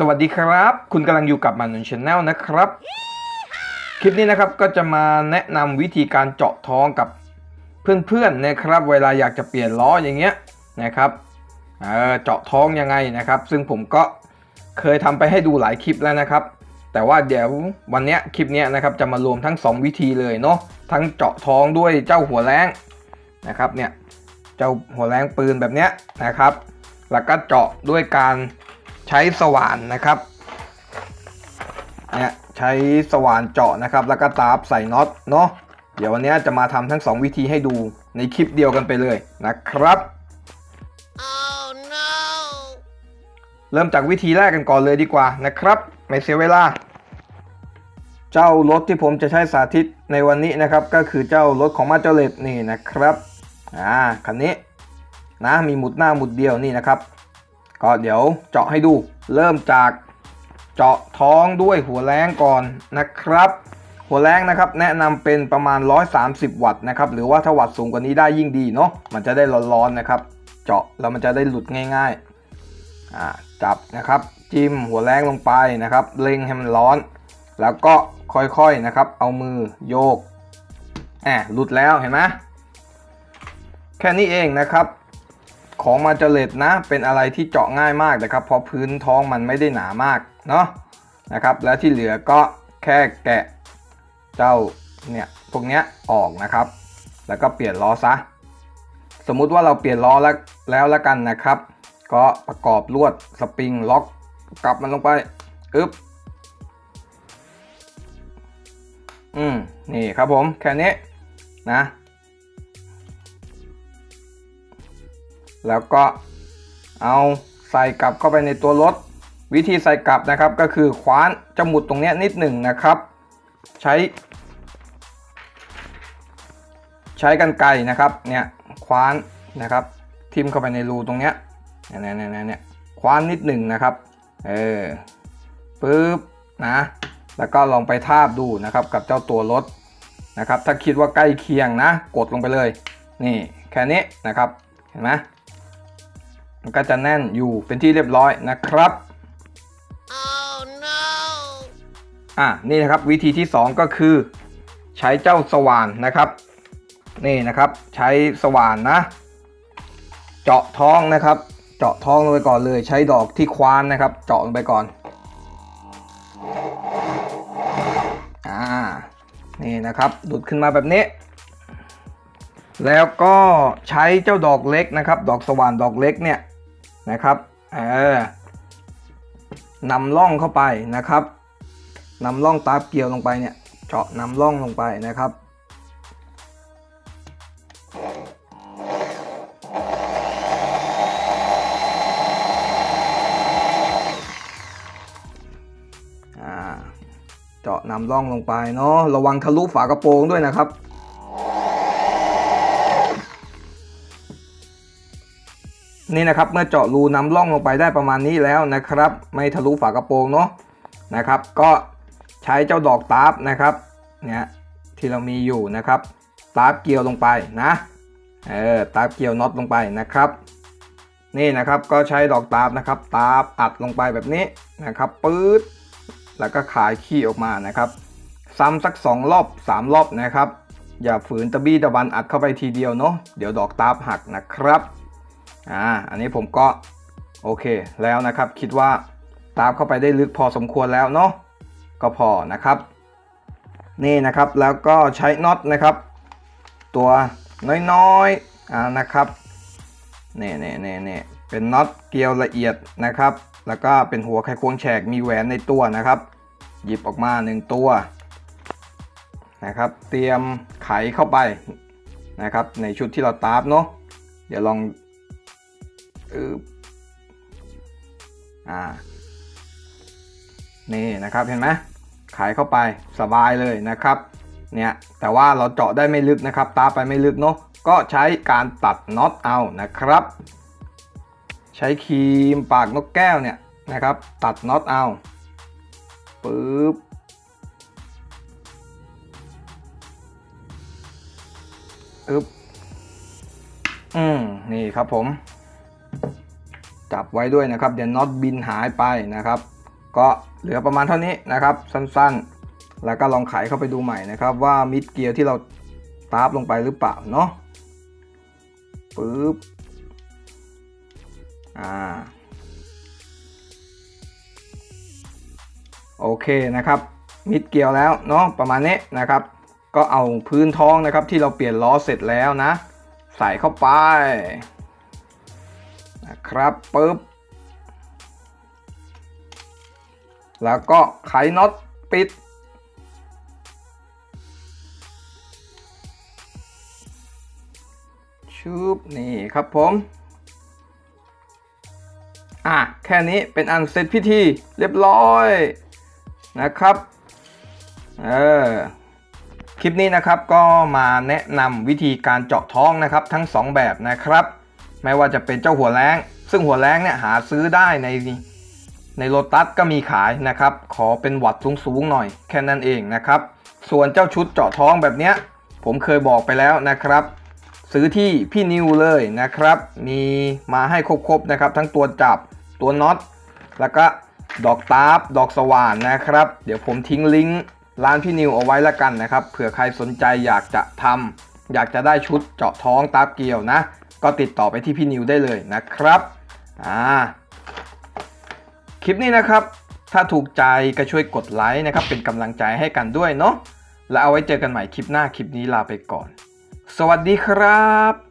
สวัสดีครับ คุณกำลังอยู่กับมันนชแนลนะครับ คลิปนี้นะครับก็จะมาแนะนำวิธีการเจาะท้องกับเพื่อนๆนะครับ เวลาอยากจะเปลี่ยนล้ออย่างเงี้ยนะครับเออเจาะท้องยังไงนะครับ ซึ่งผมก็เคยทำไปให้ดูหลายคลิปแล้วนะครับ แต่ว่าเดี๋ยววันเนี้ยคลิปเนี้ยนะครับจะมารวมทั้ง 2 วิธีเลยเนาะทั้งเจาะท้องด้วยเจ้าหัวแรงนะครับเนี่ยเจ้าหัวแรงปืนแบบเนี้ยนะครับ แล้วก็เจาะด้วยการ ใช้สว่านนะครับเนี่ยใช้สว่านเจาะนะครับ แล้วก็ตาบใส่น็อตเนาะเดี๋ยววันนี้จะมาทำทั้ง 2 วิธีให้ดูในคลิปเดียวกันไปเลยนะครับ Oh no! เริ่มจากวิธีแรกกันก่อนเลยดีกว่านะครับ ไม่เสียเวลา เจ้ารถที่ผมจะใช้สาธิตในวันนี้นะครับ ก็คือเจ้ารถของมาเจเลตนี่นะครับอ่าคันนี้นะมีหมุดหน้าหมุดเดียวนี่นะครับ ก็เดี๋ยวเจาะให้ดู เริ่มจากเจาะท้องด้วยหัวแรงก่อนนะครับ หัวแรงนะครับแนะนำเป็นประมาณ 130 วัตต์นะครับหรือว่าถ้าวัตต์สูงกว่านี้ได้ยิ่งดีเนาะมันจะได้ร้อนๆนะครับ เจาะแล้วมันจะได้หลุดง่ายๆจับนะครับ จิ้มหัวแรงลงไปนะครับเล็งให้มันร้อน แล้วก็ค่อยๆนะครับ เอามือโยกแอบหลุดแล้วเห็นไหมแค่นี้เองนะครับ ของมาเจเลตนะ เป็นอะไรที่เจาะง่ายมากนะครับ เพราะพื้นท้องมันไม่ได้หนามากเนาะนะครับ แล้วที่เหลือก็แค่แกะเจ้าเนี่ยพวกเนี้ยออกนะครับ แล้วก็เปลี่ยนล้อซะ สมมุติว่าเราเปลี่ยนล้อแล้วแล้วล้วกันนะครับ ก็ประกอบลวดสปริงล็อกกลับมันลงไปอึ๊บอืมนี่ครับผมแค่นี้นะ แล้วก็เอาใส่กลับเข้าไปในตัวรถ วิธีใส่กลับนะครับก็คือคว้านจมุดตรงเนี้ยนิดหนึ่งนะครับ ใช้ ใช้กันไกรนะครับเนี่ยคว้านนะครับ ทิมเข้าไปในรูตรงเนี้ยเนี่ยเนี่ยเนี่ยเนี่ยคว้านนิดหนึ่งนะครับเออปึ๊บนะแล้วก็ลองไปทาบดูนะครับกับเจ้าตัวรถนะครับ ถ้าคิดว่าใกล้เคียงนะ กดลงไปเลย นี่แค่นี้นะครับ เห็นไหม มันก็จะแน่นอยู่เป็นที่เรียบร้อยนะครับ Oh no! อะนี่นะครับวิธีที่ 2 ก็คือ ใช้เจ้าสว่านนะครับ นี่นะครับใช้สว่านนะ เจาะท้องนะครับ เจาะท้องลงไปก่อนเลย ใช้ดอกที่คว้านนะครับ เจาะลงไปก่อนอ่านี่นะครับดุดขึ้นมาแบบนี้ แล้วก็ใช้เจ้าดอกเล็กนะครับ ดอกสว่านดอกเล็กเนี่ยนะครับเออนำล่องเข้าไปนะครับนำล่องตาเกี่ยวลงไปเนี่ยเจาะนำล่องลงไปนะครับเจาะนำล่องลงไปเนาะระวังทะลุฝากระโปรงด้วยนะครับ นี่นะครับเมื่อเจาะรูน้ำล่องลงไปได้ประมาณนี้แล้วนะครับ ไม่ทะลุฝากระโปรงเนาะนะครับ ก็ใช้เจ้าดอกตาร์ฟนะครับเนี่ยที่เรามีอยู่นะครับตาร์ฟเกี่ยวลงไปนะเออตาร์ฟเกี่ยวน็อตลงไปนะครับ นี่นะครับก็ใช้ดอกตาร์ฟนะครับตาร์ฟอัดลงไปแบบนี้นะครับปื๊ดแล้วก็ขายขี้ออกมานะครับ ซ้ำสัก 2 รอบ 3 รอบนะครับ อย่าฝืนตะบี้ตะบันอัดเข้าไปทีเดียวเนาะเดี๋ยวดอกตาร์ฟหักนะครับ อ่าอันนี้ผมก็โอเคแล้วนะครับคิดว่าตามเข้าไปได้ลึกพอสมควรแล้วเนาะก็พอนะครับ นี่นะครับแล้วก็ใช้น็อตนะครับ ตัวน้อยๆอ่านะครับนี่นี่นี่นี่เป็นน็อตเกลียวละเอียดนะครับ แล้วก็เป็นหัวไขควงแฉกมีแหวนในตัวนะครับ หยิบออกมา 1 ตัวนะครับ เตรียมไขเข้าไปนะครับ ในชุดที่เราตาร์ฟเนาะเดี๋ยวลอง อึบอ่า นี่นะครับเห็นไหมขายเข้าไปสบายเลยนะครับ เนี่ยแต่ว่าเราเจาะได้ไม่ลึกนะครับ ตาไปไม่ลึกเนาะ ก็ใช้การตัดน็อตเอานะครับ ใช้ครีมปากนกแก้วเนี่ยนะครับ ตัดน็อตเอาปึ๊บอึบอืม นี่ครับผม จับไว้ด้วยนะครับเดี๋ยวน็อตบินหายไปนะครับ ก็เหลือประมาณเท่านี้นะครับ สั้นๆ แล้วก็ลองไขเข้าไปดูใหม่นะครับ ว่ามิดเกียร์ที่เราตาร์ฟลงไปหรือเปล่าเนาะปึ๊บอ่าโอเคนะครับมิดเกียร์แล้วเนาะประมาณนี้นะครับ ก็เอาพื้นท้องนะครับที่เราเปลี่ยนล้อเสร็จแล้วนะ ใส่เข้าไป นะครับปึ๊บ แล้วก็ไขน็อตปิดชุบนี่ครับผม อะ แค่นี้เป็นอันเสร็จพิธีเรียบร้อยนะครับ เออคลิปนี้นะครับก็มาแนะนำวิธีการเจาะท้องนะครับทั้ง 2 แบบนะครับ ไม่ว่าจะเป็นเจ้าหัวแรงซึ่งหัวแรงเนี่ยหาซื้อได้ในในโลตัสก็มีขายนะครับ ขอเป็นวัดสูงๆหน่อยแค่นั้นเองนะครับ ส่วนเจ้าชุดเจาะท้องแบบเนี้ยผมเคยบอกไปแล้วนะครับ ซื้อที่พี่นิวเลยนะครับ มีมาให้ครบๆนะครับ ทั้งตัวจับตัวน็อตแล้วก็ดอกตาร์ฟดอกสว่านนะครับ เดี๋ยวผมทิ้งลิงก์ร้านพี่นิวเอาไว้ละกันนะครับเผื่อใครสนใจอยากจะทำอยากจะได้ชุดเจาะท้องตาร์ฟเกลียวนะ ก็ติดต่อไปที่พี่นิวได้เลยนะครับอ่าคลิปนี้นะครับ ถ้าถูกใจก็ช่วยกดไลค์นะครับ เป็นกำลังใจให้กันด้วยเนาะแล้วเอาไว้เจอกันใหม่คลิปหน้าคลิปนี้ลาไปก่อน สวัสดีครับ